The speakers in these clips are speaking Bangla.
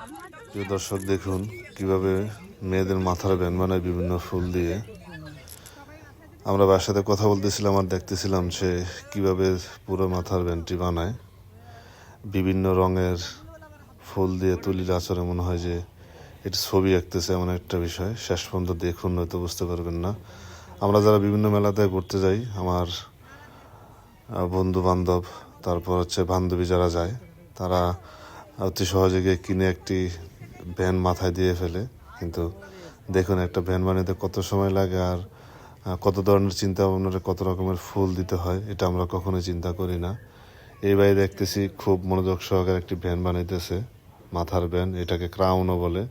প্রিয় দর্শক, দেখুন কীভাবে মেয়েদের মাথার ব্যান বানায় বিভিন্ন ফুল দিয়ে। আমরা বাসাতে কথা বলতেছিলাম আর দেখতেছিলাম সে কীভাবে পুরো মাথার ব্যান্ডটি বানায়। বিভিন্ন রঙের ফুল দিয়ে তুলির আচরে মনে হয় যে এটি ছবি আঁকতেছে এমন একটা বিষয়। শেষ পর্যন্ত দেখুন নয়তো বুঝতে পারবেন না। আমরা যারা বিভিন্ন মেলাতে ঘুরতে যাই, আমার বন্ধু বান্ধব তারপর হচ্ছে বান্ধবী যারা যায়, তারা অতি সহজে গিয়ে কিনে একটি ভ্যান মাথায় দিয়ে ফেলে। কিন্তু দেখুন, একটা ভ্যান বানাতে কত সময় লাগে আর কত ধরনের চিন্তা ভাবনার কত রকমের ফুল দিতে হয়, এটা আমরা কখনোই চিন্তা করি না। এই বাড়ি দেখতেছি খুব মনোযোগ সহকারে একটি ভ্যান বানাইতেছে, মাথার ভ্যান, এটাকে ক্রাউনও বলে।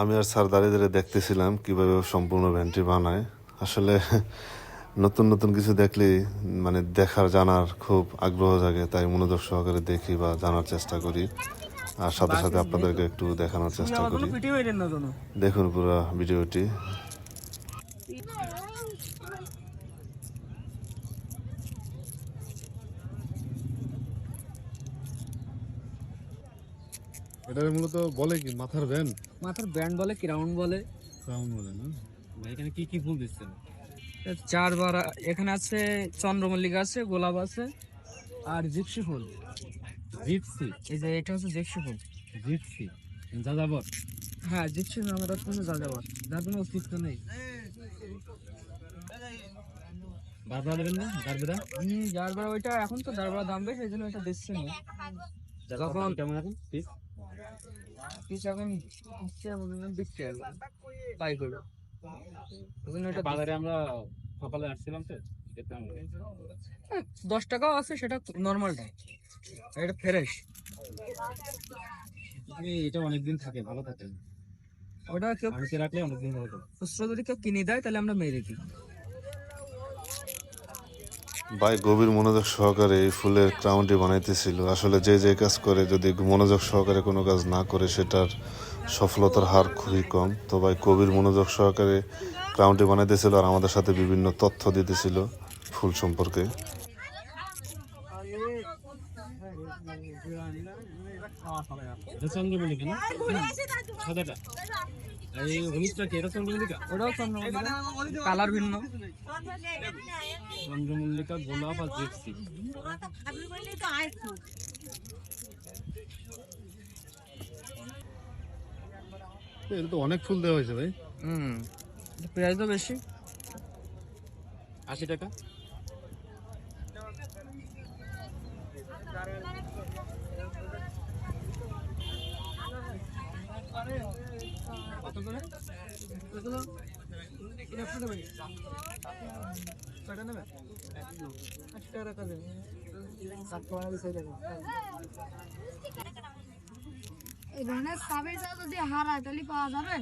আমি আর স্যার দাঁড়িয়ে দাঁড়িয়ে দেখতেছিলাম কীভাবে সম্পূর্ণ ভ্যানটি বানায়। আসলে নতুন নতুন কিছু দেখলে মানে দেখার জানার খুব আগ্রহ জাগে তাই মনোযোগ সহকারে দেখি বা জানার চেষ্টা করি। আর সাথে সাথে আপনাদেরকে একটু দেখানোর চেষ্টা করি। দেখুন পুরো ভিডিওটি। এটা মূলত বলে কি? মাথার ভ্যান মাথার ব্যান্ড বলে ক্রাউন বলে। ক্রাউন বলে না? এখানে কি কি ফুল দিচ্ছেন? চারবার এখানে আছে চন্দ্রমল্লিকা আছে গোলাপ আছে আর জিপসি ফুল। জিপসি? এই যে এটা হচ্ছে জিপসি ফুল। জিপসি? যাযাবর? হ্যাঁ জিপসি নামের হচ্ছে যাযাবর। যার কোনো অস্তিত্ব নেই। বারবার দেবেন না? দারবেরা হম যারবার ওইটা এখন তো দাম বেশি এই জন্য ওইটা দিচ্ছে না। যখন কেমন এখন? পিস? কিছু এখন দিচ্ছে বিক্রি হবে করবে বাজারে আমরা সকালে আসছিলাম তো হ্যাঁ, দশ টাকাও আছে সেটা নর্মালটা এটা ফ্রেশ এটা অনেকদিন থাকে ভালো থাকে। ওটা কেউ রাখলে অনেকদিন ভালো খুচরো যদি কেউ কিনে দেয় তাহলে আমরা মেরে দিই। ভাই গভীর মনোযোগ সহকারে এই ফুলের ক্রাউনটি বানাইতেছিল। আসলে যে যে কাজ করে যদি মনোযোগ সহকারে কোনো কাজ না করে সেটার সফলতার হার খুবই কম। তো ভাই গভীর মনোযোগ সহকারে ক্রাউনটি বানাইতেছিল আর আমাদের সাথে বিভিন্ন তথ্য দিতেছিল ফুল সম্পর্কে। সাদাটা। এই হলুদটা কি? এটা চন্দ্রমল্লিকা ওটাও চন্দ্রমল্লিকা কালার ভিন্ন। চন্দ্রমল্লিকা গোলাপ আর জিপসি এটা তো অনেক ফুল দেওয়া হয়েছে ভাই। হুম প্রাইস তো বেশি। আশি টাকা? কত করে? এগুলো এটা কত আশি টাকা রাখা যাবে সাত টাকা দিছে দেখো। এই ধরনের সাবেটা যদি হারায় তাহলে পাওয়া যাবে?